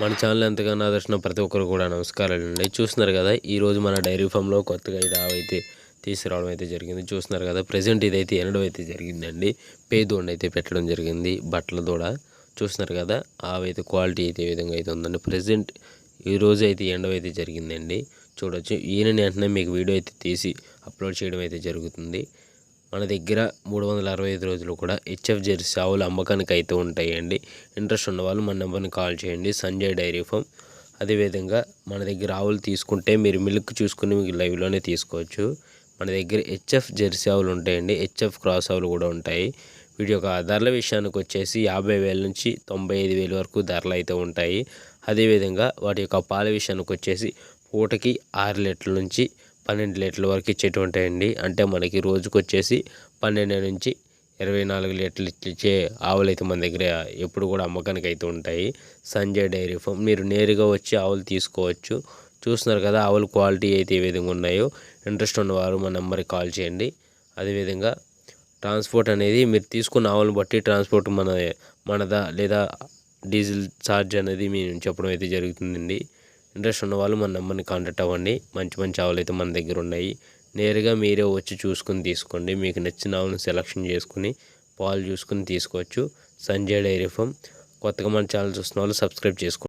మన ఛానల్ ఎంతగానో ఆదర్శన ప్రతి ఒక్కరు కూడా నమస్కారాలు అండి. చూస్తున్నారు కదా ఈరోజు మన డైరీ ఫామ్లో కొత్తగా ఇది ఆవైతే తీసుకురావడం అయితే జరిగింది. చూస్తున్నారు కదా ప్రజెంట్ ఇదైతే ఎనడం అయితే జరిగిందండి. పే పేదోండి అయితే పెట్టడం జరిగింది బట్టల దూడ. చూస్తున్నారు కదా ఆవైతే క్వాలిటీ అయితే ఏ విధంగా అయితే ఉందండి. ప్రజెంట్ ఈ రోజు అయితే ఎండవ అయితే జరిగిందండి. చూడొచ్చు ఈయన వెంటనే మీకు వీడియో అయితే తీసి అప్లోడ్ చేయడం అయితే జరుగుతుంది. మన దగ్గర మూడు వందల అరవై ఐదు రోజులు కూడా హెచ్ఎఫ్ జెర్సీ ఆవులు అమ్మకానికి అయితే ఉంటాయండి ఇంట్రెస్ట్ ఉన్నవాళ్ళు మన నెంబర్ని కాల్ చేయండి. Sanjay dairy farm. అదేవిధంగా మన దగ్గర ఆవులు తీసుకుంటే మీరు మిల్క్ చూసుకుని మీకు లైవ్లోనే తీసుకోవచ్చు. మన దగ్గర హెచ్ఎఫ్ జెర్సీ ఆవులు ఉంటాయండి. హెచ్ఎఫ్ క్రాస్ ఆవులు కూడా ఉంటాయి. వీటి యొక్క ధరల విషయానికి వచ్చేసి యాభై వేల నుంచి తొంభై ఐదు వేల వరకు ధరలు అయితే ఉంటాయి. అదేవిధంగా వాటి యొక్క పాల విషయానికి వచ్చేసి పూటకి ఆరు లీటర్ల నుంచి పన్నెండు లీటర్ల వరకు ఇచ్చేటువంటి ఉంటాయండి అంటే మనకి రోజుకు వచ్చేసి పన్నెండు నుంచి ఇరవై నాలుగు లీటర్లు ఇచ్చే ఆవులు అయితే మన దగ్గర ఎప్పుడు కూడా అమ్మకానికి అయితే ఉంటాయి. Sanjay dairy farm. మీరు నేరుగా వచ్చి ఆవులు తీసుకోవచ్చు. చూస్తున్నారు కదా ఆవుల క్వాలిటీ అయితే ఏ విధంగా ఉన్నాయో. ఇంట్రెస్ట్ ఉన్నవారు మా నెంబర్కి కాల్ చేయండి. అదేవిధంగా ట్రాన్స్పోర్ట్ అనేది మీరు తీసుకున్న ఆవులను బట్టి ట్రాన్స్పోర్ట్ మన మనదా లేదా డీజిల్ ఛార్జ్ అనేది మేము చెప్పడం అయితే జరుగుతుందండి. ఇంట్రెస్ట్ ఉన్న వాళ్ళు మన నెంబర్ని కాంటాక్ట్ అవ్వండి. మంచి మంచి ఆవులు అయితే మన దగ్గర ఉన్నాయి. నేరుగా మీరే వచ్చి చూసుకుని తీసుకోండి. మీకు నచ్చిన ఆవులను సెలెక్షన్ చేసుకుని పాలు చూసుకుని తీసుకోవచ్చు. Sanjay dairy farm. కొత్తగా మన ఛానల్ చూస్తున్న వాళ్ళు సబ్స్క్రైబ్ చేసుకోండి.